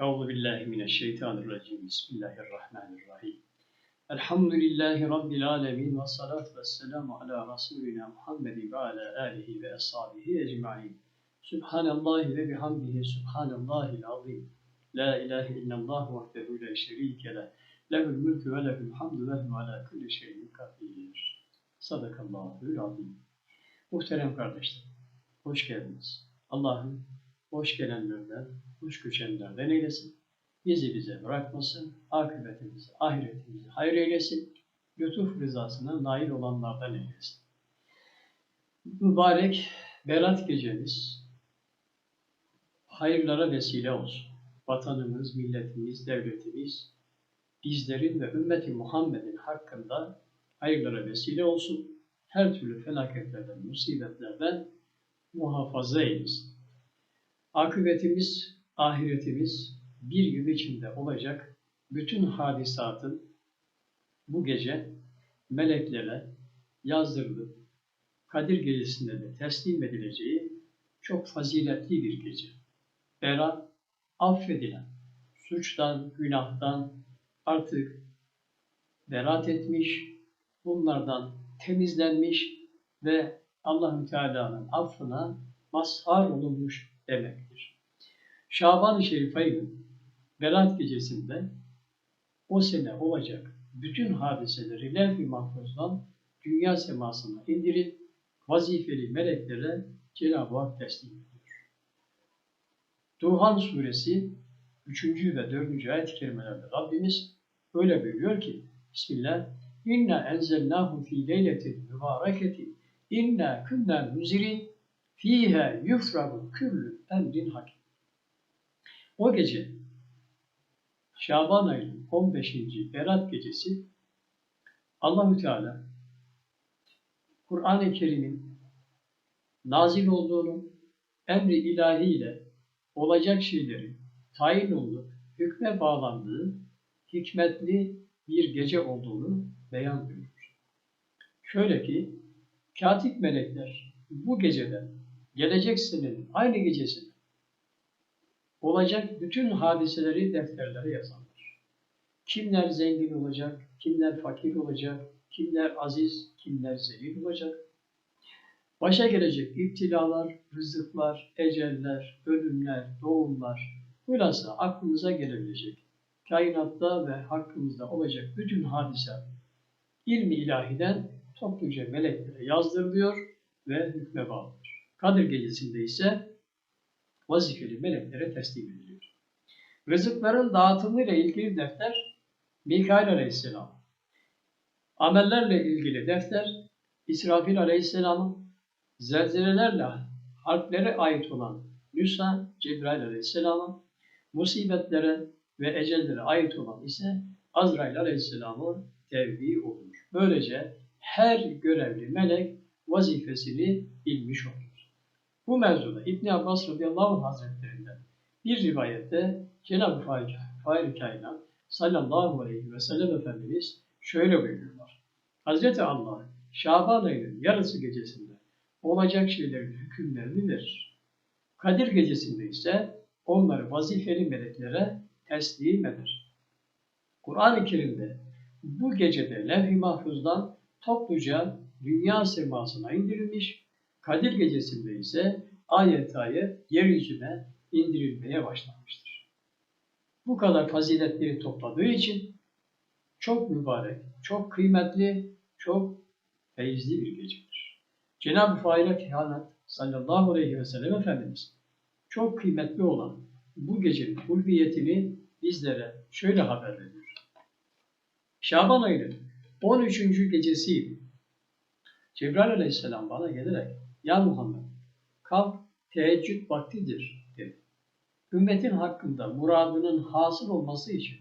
Euzu billahi mineşşeytanirracim. Bismillahirrahmanirrahim. Elhamdülillahi Rabbil alemin ve salatu ve selamu ala Resulina Muhammedin ve ala alihi ve ashabihi ecma'in. Subhanallahi ve bihamdihi subhanallahil azim. La ilahe illallah vahdehu la şerike leh. Lehul mülkü ve lehul hamdu ve ala kulli şeyin kadir. Sadakallahul azim. Muhterem kardeşlerim, hoş geldiniz. Allah'ın hoş gelenlerden, hoş göçenlerden eylesin. Bizi bize bırakmasın, akıbetimizi, ahiretimizi hayır eylesin. Lütuf rızasına nail olanlardan eylesin. Mübarek Berat gecemiz hayırlara vesile olsun. Vatanımız, milletimiz, devletimiz, bizlerin ve ümmeti Muhammed'in hakkında hayırlara vesile olsun. Her türlü felaketlerden, musibetlerden muhafaza eylesin. Akıbetimiz, ahiretimiz bir gün içinde olacak bütün hadisatın bu gece meleklere yazdırılıp Kadir gecesinde de teslim edileceği çok faziletli bir gece. Berat, affedilen, suçtan, günahtan artık berat etmiş, bunlardan temizlenmiş ve Allahü Teala'nın affına mazhar olunmuş demektir. Şaban-ı Şerif ayının Berat gecesinde o sene olacak bütün hadiseleri levh-i mahfuzdan dünya semasına indirip vazifeli meleklere Cenab-ı Hak teslim ediyor. Duhan suresi 3. ve 4. ayet-i kerimelerde Rabbimiz öyle buyuruyor ki Bismillah İnna enzelnahu fi leyletin mübareketin inna kunna müzirin fiha yufragu küllü emrin hakim. O gece Şaban ayının 15. Berat gecesi Allahü Teala Kur'an-ı Kerim'in nazil olduğunu, emri ilahiyle olacak şeylerin tayin olup hükme bağlandığı hikmetli bir gece olduğunu beyan buyurur. Şöyle ki, katip melekler bu geceden gelecek senenin aynı gecesinde olacak bütün hadiseleri defterlere yazarlar. Kimler zengin olacak, kimler fakir olacak, kimler aziz, kimler zelil olacak. Başa gelecek iptilalar, rızıklar, eceller, ölümler, doğumlar, hülasa aklımıza gelebilecek, kainatta ve hakkımızda olacak bütün hadise ilmi ilahiden topluca meleklere yazdırılıyor ve hükme bağlıdır. Kadir gecesinde ise vazifeli meleklere teslim ediliyor. Rızıkların dağıtımıyla ilgili defter Mikail Aleyhisselam. Amellerle ilgili defter İsrafil Aleyhisselam'ın zelzelelerle harplere ait olan Nüsa Cebrail Aleyhisselam'ın musibetlere ve ecellere ait olan ise Azrail Aleyhisselam'ın tevbi olur. Böylece her görevli melek vazifesini bilmiş olur. Bu mevzuda İbn Abbas radıyallahu anh hazretlerinden bir rivayette Cenab-ı Fahri Kainat sallallahu aleyhi ve sellem Efendimiz şöyle buyuruyorlar. Hazreti Allah Şaban ayının yarısı gecesinde olacak şeylerin hükümlerini verir. Kadir gecesinde ise onları vazifeli meleklere teslim eder. Kur'an-ı Kerim'de bu gecede levh-i mahfuzdan topluca dünya semasına indirilmiş, Kadir gecesinde ise ayet ayet yeryüzüne indirilmeye başlanmıştır. Bu kadar faziletleri topladığı için çok mübarek, çok kıymetli, çok feyizli bir gecedir. Cenab-ı Fahire Kehanat sallallahu aleyhi ve sellem Efendimiz çok kıymetli olan bu gecenin ulviyetini bizlere şöyle haber veriyor. Şaban ayının 13. gecesiydi. Cebrail aleyhisselam bana gelerek Ya Muhammed kalk teheccüd vaktidir dedi. Ümmetin hakkında muradının hasıl olması için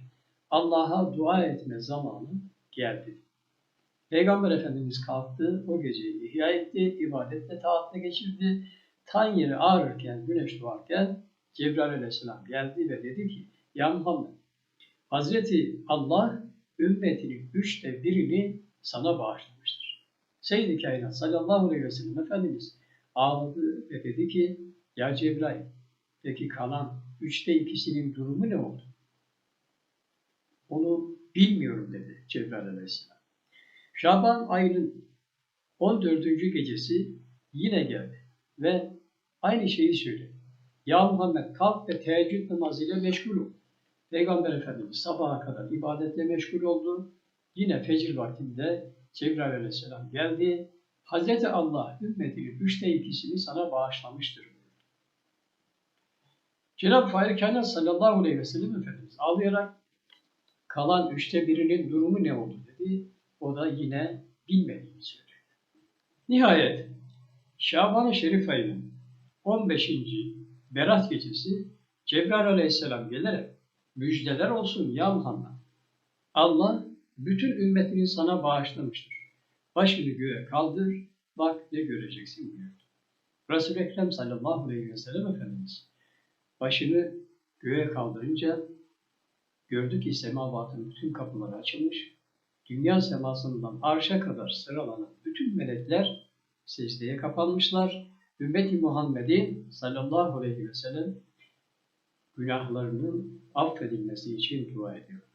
Allah'a dua etme zamanı geldi. Peygamber Efendimiz kalktı, o geceyi ihya etti, ibadetle taatle geçirdi. Tan yeri ağrırken, güneş doğarken Cebrail aleyhisselam geldi ve dedi ki, Ya Muhammed, Hazreti Allah ümmetinin üçte birini sana bağışlamıştır. Seyyid-i Kainat sallallahu aleyhi ve sellem Efendimiz ağladı ve dedi ki, Ya Cebrail, peki kalan üçte ikisinin durumu ne oldu? Onu bilmiyorum dedi Cebrail aleyhisselam. Şaban ayının 14. gecesi yine geldi ve aynı şeyi söyledi. Ya Muhammed kalk ve teheccüd namazıyla meşgul ol. Peygamber Efendimiz sabaha kadar ibadetle meşgul oldu. Yine fecir vaktinde Cebrail aleyhisselam geldi. Hazreti Allah ümmetinin üçte ikisini sana bağışlamıştır. Cenab-ı Fahri Kainat sallallahu aleyhi ve sellem Efendimiz ağlayarak kalan üçte birinin durumu ne oldu dedi. O da yine bilmediğini söyledi. Nihayet Şaban-ı Şerif ayının 15. Berat gecesi Cebrail aleyhisselam gelerek müjdeler olsun ya Muhammed. Allah bütün ümmetini sana bağışlamıştır. Başını göğe kaldır, bak ne göreceksin buyurdu. Resul-i Ekrem sallallahu aleyhi ve sellem Efendimiz başını göğe kaldırınca gördü ki semavatın bütün kapıları açılmış, dünya semasından arşa kadar sıralanan bütün melekler secdeye kapanmışlar. Ümmeti Muhammed'in sallallahu aleyhi ve sellem günahlarının affedilmesi için dua ediyorlar.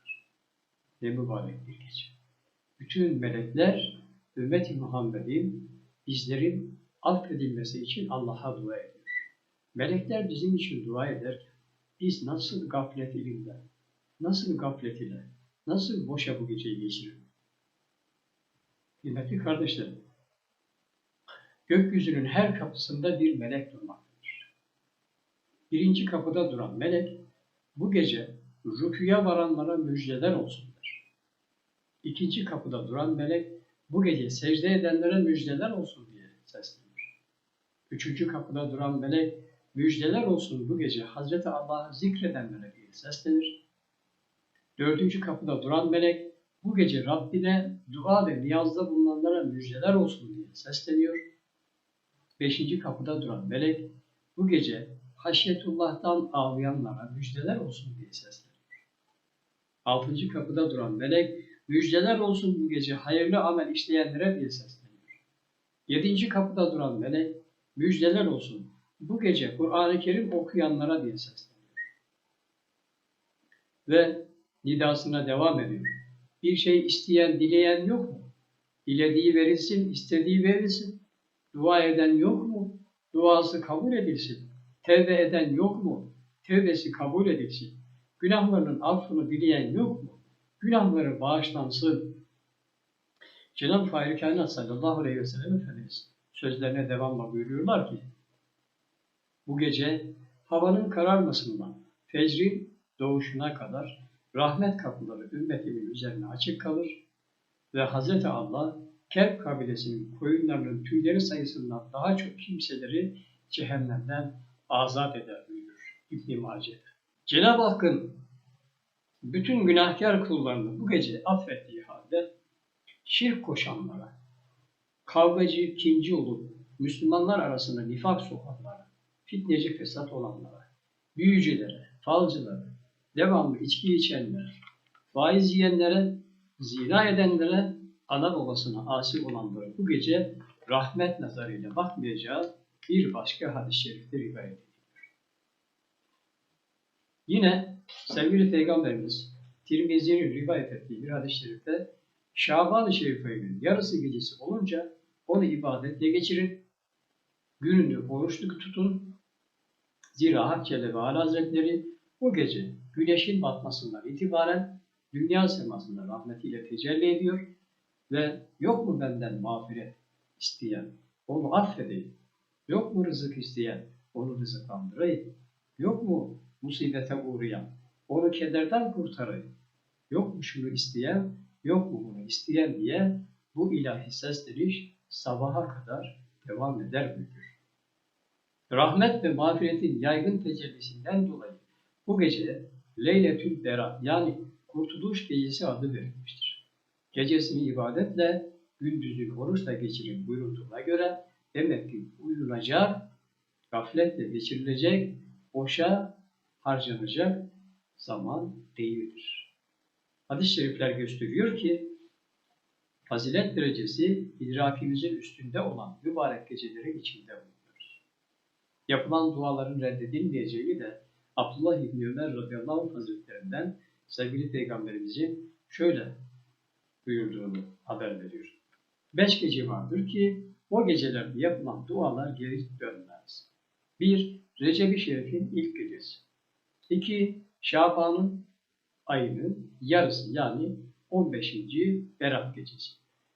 Ne mübarek bir gece. Bütün melekler ümmeti Muhammed'in bizlerin affedilmesi için Allah'a dua ediyor. Melekler bizim için dua ederken biz nasıl gaflet ilinde, nasıl gaflet ile, nasıl boşa bu geceyi geçirelim? Kıymetli kardeşlerim, gökyüzünün her kapısında bir melek durmaktadır. Birinci kapıda duran melek, bu gece rüküye varanlara müjdeler olsun. İkinci kapıda duran melek, bu gece secde edenlere müjdeler olsun diye seslenir. Üçüncü kapıda duran melek, müjdeler olsun bu gece Hazreti Allah'ı zikredenlere diye seslenir. Dördüncü kapıda duran melek, bu gece Rabbine dua ve niyazda bulunanlara müjdeler olsun diye sesleniyor. Beşinci kapıda duran melek, bu gece haşyetullah'tan ağlayanlara müjdeler olsun diye sesleniyor. Altıncı kapıda duran melek, müjdeler olsun bu gece hayırlı amel işleyenlere diye sesleniyor. Yedinci kapıda duran melek, müjdeler olsun bu gece Kur'an-ı Kerim okuyanlara diye sesleniyor. Ve nidasına devam ediyor. Bir şey isteyen, dileyen yok mu? Dilediği verilsin, istediği verilsin. Dua eden yok mu? Duası kabul edilsin. Tevbe eden yok mu? Tevbesi kabul edilsin. Günahlarının affını dileyen yok mu? Günahları bağışlansın. Cenab-ı Fahri Kainat sallallahu aleyhi ve sellem Efendimiz sözlerine devamla buyuruyorlar ki bu gece havanın kararmasından fecrin doğuşuna kadar rahmet kapıları ümmetimin üzerine açık kalır ve Hz. Allah Kerb kabilesinin koyunlarının tüyleri sayısından daha çok kimseleri cehennemden azat eder buyurur İbn-i. Cenab-ı Hakk'ın bütün günahkar kullarını bu gece affettiği halde şirk koşanlara, kavgacı, kinci olup Müslümanlar arasında nifak sokanlara, fitneci fesat olanlara, büyücülere, falcılara, devamlı içki içenlere, faiz yiyenlere, zina edenlere, ana babasına asi olanlara bu gece rahmet nazarıyla bakmayacağı bir başka hadis-i şerifte rivayet. Yine sevgili Peygamberimiz Tirmizi'nin rivayet ettiği bir hadis-i şerifte Şaban-ı Şerif ayının yarısı gecesi olunca onu ibadetle geçirin, gününü oruçluk tutun. Zira Hak Celle ve Ala Hazretleri o gece güneşin batmasından itibaren dünya semasında rahmetiyle tecelli ediyor ve yok mu benden mağfiret isteyen, onu affedeyim. Yok mu rızık isteyen, onu rızıklandırayım. Yok mu musibete uğrayan, onu kederden kurtarayım. Yok mu isteyen, yok mu bunu isteyen diye bu ilahi sesleniş sabaha kadar devam eder buyurur. Rahmet ve mağfiretin yaygın tecellisinden dolayı bu gece Leyletül Berat yani Kurtuluş Gecesi adı verilmiştir. Gecesini ibadetle, gündüzünü oruçla geçirin buyurulduğuna göre demek ki uyunacak, gafletle geçirilecek, boşa harcanacak zaman değildir. Hadis-i şerifler gösteriyor ki fazilet derecesi idrakimizin üstünde olan mübarek gecelerin içinde bulunuyoruz. Yapılan duaların reddedilmeyeceğini de Abdullah İbni Ömer radıyallahu anh hazretlerinden sevgili peygamberimizin şöyle buyurduğunu haber veriyor. Beş gece vardır ki o gecelerde yapılan dualar geri dönmez. Bir, Recep-i Şerif'in ilk gecesi. İki, Şaban'ın ayının yarısı yani 15. Berat gecesi.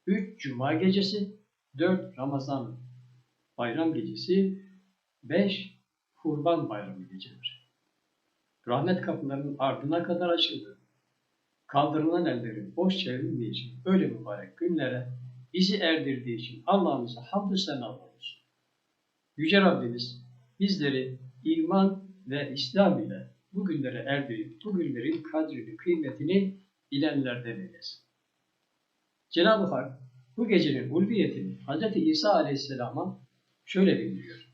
Üç, Cuma gecesi. Dört, Ramazan bayram gecesi. Beş, Kurban bayramı geceleri. Rahmet kapılarının ardına kadar açıldı. Kaldırılan ellerin boş çevrilmeyeceği öyle mübarek günlere bizi erdirdiği için Allah'ımıza hamdü senalar olsun. Yüce Rabbimiz bizleri iman ve İslam ile bu günlere erdirip bu günlerin kadrini, kıymetini bilenlerden eylesin. Cenab-ı Hak bu gecenin ulviyetini Hz. İsa Aleyhisselam'a şöyle bildiriyor.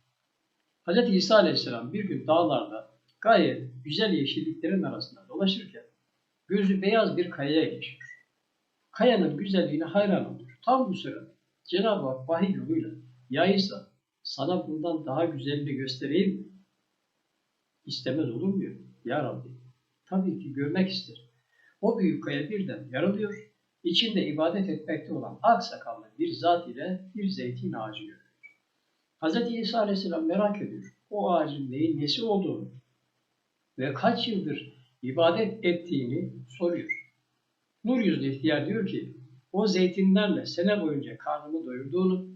Hz. İsa Aleyhisselam bir gün dağlarda gayet güzel yeşilliklerin arasında dolaşırken gözü beyaz bir kayaya geçiyor. Kayanın güzelliğine hayran olur. Tam bu sırada Cenab-ı Hak vahiy yoluyla ya İsa sana bundan daha güzelini göstereyim mi? İstemez olur mu? Ya Rabbi tabii ki görmek ister. O büyük kaya birden yarılıyor. İçinde ibadet etmekte olan aksakallı bir zat ile bir zeytin ağacı görüyor. Hz. İsa Aleyhisselam merak ediyor. O ağacın neyin nesi olduğunu ve kaç yıldır ibadet ettiğini soruyor. Nur yüzlü ihtiyar diyor ki, o zeytinlerle sene boyunca karnımı doyurduğunu,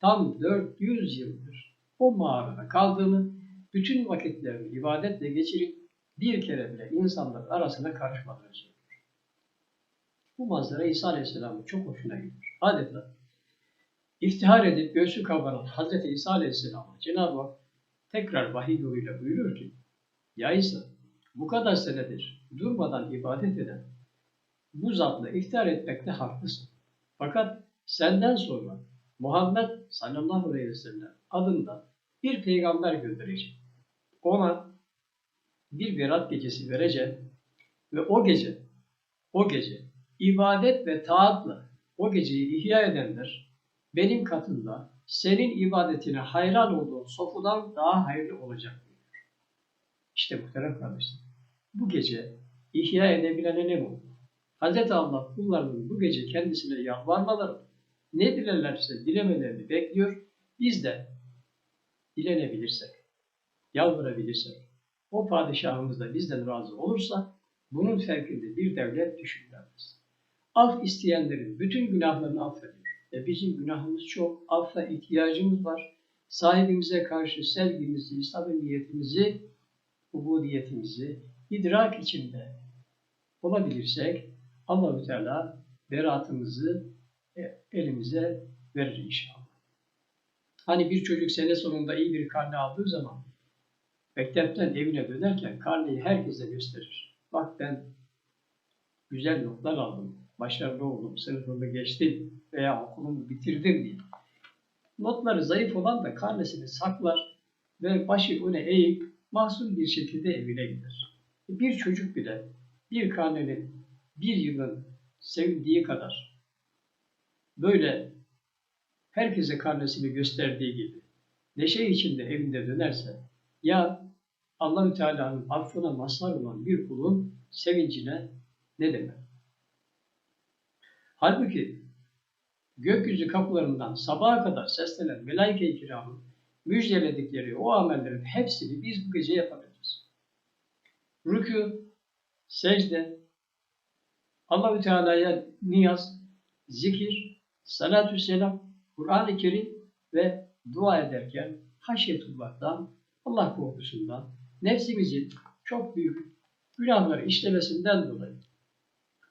tam 400 yıldır o mağarada kaldığını, bütün vakitlerini ibadetle geçirip bir kere bile insanlar arasına karışmadığını söylüyor. Bu manzara İsa Aleyhisselam'ın çok hoşuna gidiyor. Adeta iftihar edip göğsü kabaran Hz. İsa Aleyhisselam'a Cenab-ı Hak tekrar vahiy yoluyla buyuruyor ki, Ya İsa, bu kadar senedir durmadan ibadet eden bu zatla iftihar etmekte haklısın. Fakat senden sonra Muhammed sallallahu aleyhi ve sellem adında bir peygamber göndereceğim. Ona bir berat gecesi vereceğim ve o gece, o gece ibadet ve taatla o geceyi ihya edenler benim katımda senin ibadetine hayran olduğun sofudan daha hayırlı olacak. İşte muhterem kardeşlerim. Bu gece ihya edebilene ne mutlu. Hz. Allah kullarının bu gece kendisine yalvarmaları, ne dilerlerse dilemelerini bekliyor. Biz de dilenebilirsek, yalvarabilirsek, o padişahımız da bizden razı olursa bunun fevkinde bir devlet düşünülemez. Af isteyenlerin bütün günahlarını affediyor. Ve bizim günahımız çok, affa ihtiyacımız var. Sahibimize karşı sevgimizi, samimiyetimizi, ubudiyetimizi idrak içinde olabilirsek Allahü Teala beratımızı e, elimize verir inşallah. Hani bir çocuk sene sonunda iyi bir karne aldığı zaman mektepten evine dönerken karneyi herkese gösterir. Bak ben güzel notlar aldım, başarılı oldum, sınıfımı geçtim veya okulumu bitirdim diye. Notları zayıf olan da karnesini saklar ve başı öne eğip mahzun bir şekilde evine gider. Bir çocuk bile bir karnenin bir yılın sevildiği kadar böyle herkese karnesini gösterdiği gibi neşe içinde evinde dönerse ya Allahü Teala'nın affına mazhar olan bir kulun sevincine ne demek? Halbuki gökyüzü kapılarından sabaha kadar seslenen melaike-i kiramın müjdeledikleri o amellerin hepsini biz bu gece yapabiliriz. Rükû, secde, Allahü Teala'ya niyaz, zikir, salatü selam, Kur'an-ı Kerim ve dua ederken haşyetullah'tan, Allah korkusundan, nefsimizin çok büyük günahları işlemesinden dolayı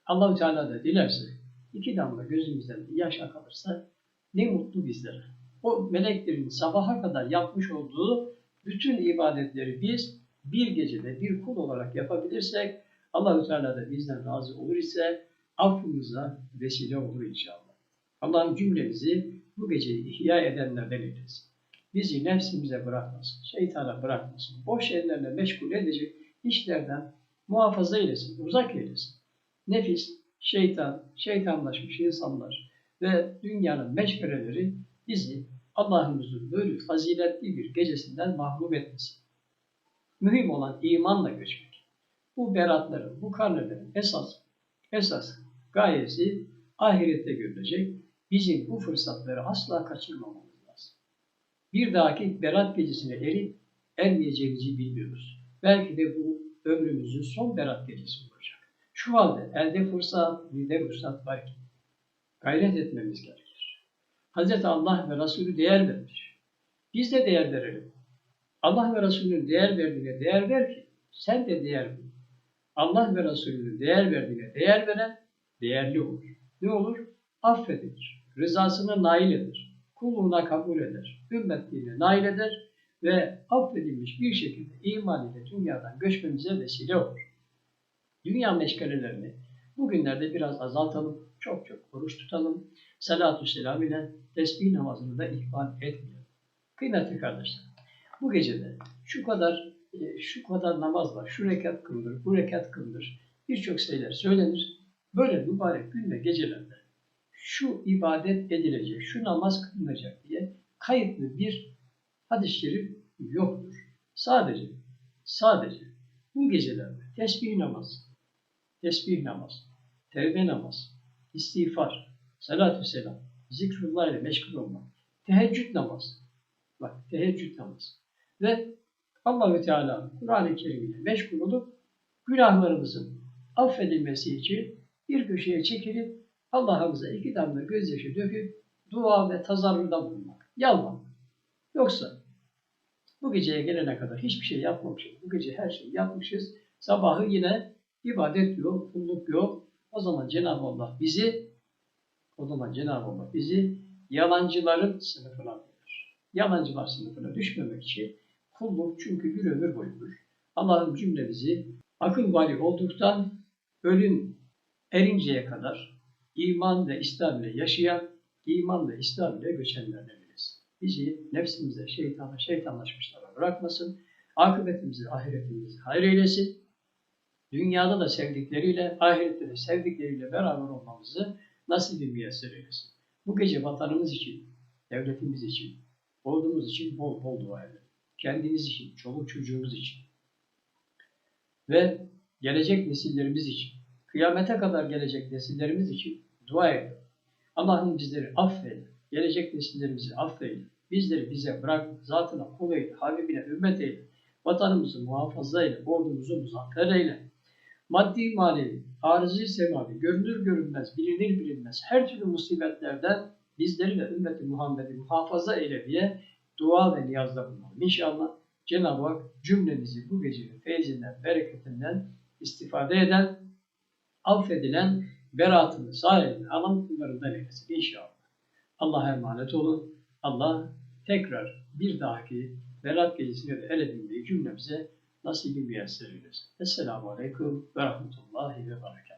Allahü Teala da dilerse iki damla gözümüzden yaş akılırsa ne mutlu bizlere. O meleklerin sabaha kadar yapmış olduğu bütün ibadetleri biz bir gecede bir kul olarak yapabilirsek Allahü Teala da bizden razı olur ise affımıza vesile olur inşallah. Allah'ın cümlemizi bu geceyi ihya edenlerden eylesin. Bizi nefsimize bırakmasın, şeytana bırakmasın, boş şeylerle meşgul edecek işlerden muhafaza eylesin, uzak eylesin. Nefis, şeytan, şeytanlaşmış insanlar ve dünyanın meşgaleleri bizi Allah'ımızın böyle faziletli bir gecesinden mahrum etmesin. Mühim olan imanla göçmek. Bu beratların, bu karnelerin esas esas gayesi ahirette görülecek. Bizim bu fırsatları asla kaçırmamamız. Bir dahaki berat gecesine erip ermeyeceğimizi bilmiyoruz. Belki de bu ömrümüzün son berat gecesi olacak. Şu halde elde fırsat, bir fırsat var ki gayret etmemiz gerekir. Hz. Allah ve Resulü değer vermiş. Biz de değer verelim. Allah ve Resulü'nün değer verdiğine değer ver ki sen de değer ver. Allah ve Resulü'nün değer verdiğine değer veren değerli olur. Ne olur? Affedilir. Rızasına nail eder. Kulluğuna kabul eder. Ümmetliğine nail eder ve affedilmiş bir şekilde iman ile dünyadan göçmemize vesile olur. Dünya meşgalelerini bugünlerde biraz azaltalım. Çok çok oruç tutalım. Salatü selam ile tesbih namazını da ihmal etmeyelim. Kıymetli kardeşler, bu gecede şu kadar e, şu kadar namaz var, şu rekat kılınır, bu rekat kılınır. Birçok şeyler söylenir. Böyle mübarek gün ve gecelerde şu ibadet edilecek, şu namaz kılınacak diye kayıtlı bir hadis-i şerif yoktur. Sadece, sadece bu gecelerde tesbih namaz, tesbih namaz, tevbe namaz, istiğfar, salatü selam, zikrullah ile meşgul olmak, teheccüd namaz, bak teheccüd namaz ve Allahü Teala Kur'an-ı Kerim ile meşgul olup günahlarımızın affedilmesi için bir köşeye çekilip Allah'ımıza iki damla gözyaşı döküp dua ve tazarruda bulunmak. Yalvarmak. Yoksa bu geceye gelene kadar hiçbir şey yapmamışız. Bu gece her şeyi yapmışız. Sabahı yine ibadet yok, kulluk yok. O zaman Cenab-ı Allah bizi o zaman Cenab-ı Allah bizi yalancıların sınıfına koyar. Yalancılar sınıfına düşmemek için kulluk çünkü bir ömür boyudur. Allah'ın cümlemizi akıl vali olduktan ölüm erinceye kadar iman ve İslam ile yaşayan, iman ve İslam ile göçenlerden eylesin. Bizi nefsimize, şeytana, şeytanlaşmışlara bırakmasın. Akıbetimizi, ahiretimizi hayır eylesin. Dünyada da sevdikleriyle, ahirette de sevdikleriyle beraber olmamızı nasibi müyesser eylesin. Bu gece vatanımız için, devletimiz için, ordumuz için bol bol dua edelim. Kendimiz için, çoluk çocuğumuz için ve gelecek nesillerimiz için, kıyamete kadar gelecek nesillerimiz için dua edelim. Allah'ım bizleri affeyle, gelecek nesillerimizi affeyle, bizleri bize bırak, zatına kul eyle, Habibine ümmet eyle, vatanımızı muhafaza eyle, ordumuzu muzaffer eyle. Maddi manevi, arızi semavi, görünür görünmez, bilinir bilinmez her türlü musibetlerden bizleri ve ümmeti Muhammed'i muhafaza eyle diye dua ve niyazda bulunalım. İnşallah Cenab-ı Hak cümlemizi bu gecenin feyzinden, bereketinden istifade eden, affedilen, beratını sahibine alan kullarından eylesin inşallah. Allah'a emanet olun. Allah tekrar bir dahaki berat gecesine de el edinmeyi cümlemize nasibi müyesser eylesin. Esselamu Aleyküm ve Rahmetullahi ve Berekatuhu.